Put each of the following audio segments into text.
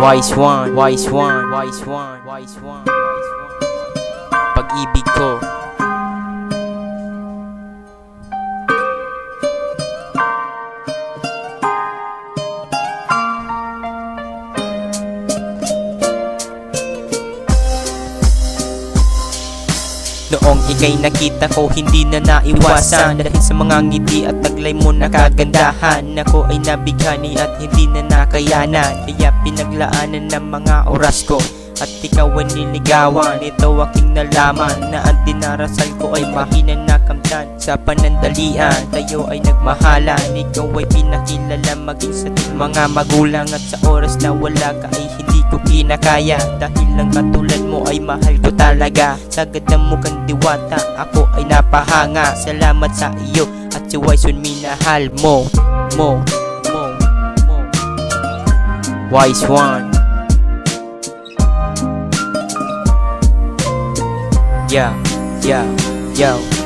Wise one, wise one, wise one, wise one, wise one. Pag-ibig ko. Noong ikay nakita ko hindi na naiwasan. Dahil sa mga ngiti at taglay mo na kagandahan Ako ay nabighani at hindi na nakayanan. Kaya pinaglaanan ng mga oras ko At ikaw ay niligawan. Ito aking nalaman Na ang dinarasal ko ay mahina na kamtan Sa panandalian. Tayo ay nagmahalan Ikaw ay pinakilala maging sa mga magulang. At sa oras na wala ka ay hindi ko kinakaya Dahil lang katulad mo ay mahal ko talaga. Sagad ng mukhang diwata Ako ay napahanga. Salamat sa iyo At si Wison minahal mo. Mo Mo Mo. Wise one. Yeah, yeah, yo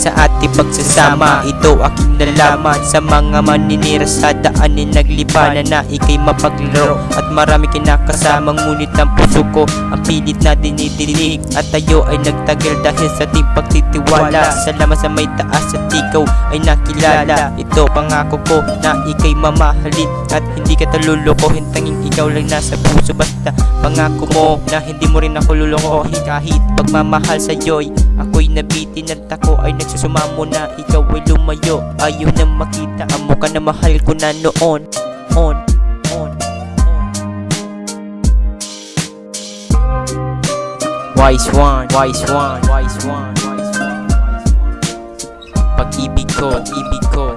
Sa ating pagsasama. Ito aking nalaman Sa mga maninira sa daanin Naglipanan na ikay mapaglaro. At marami kinakasama Ngunit ang puso ko Ang pilit na dinidinig At tayo ay nagtagal Dahil sa ating pagtitiwala. Salamat sa may taas At ikaw ay nakilala. Ito pangako ko Na ikay mamahalin. At hindi ka talulukohin Tanging ikaw lang nasa puso. Basta pangako mo Na hindi mo rin ako lulukohin Kahit pagmamahal sa iyo'y Ako'y nabitin at ako ay nagsusumamo na Ikaw ay lumayo. Ayaw na makita ang mukha na mahal ko na noon. On, on, on. Wise one, wise one, wise one, wise one, Pag-ibig ko, pag-ibig ko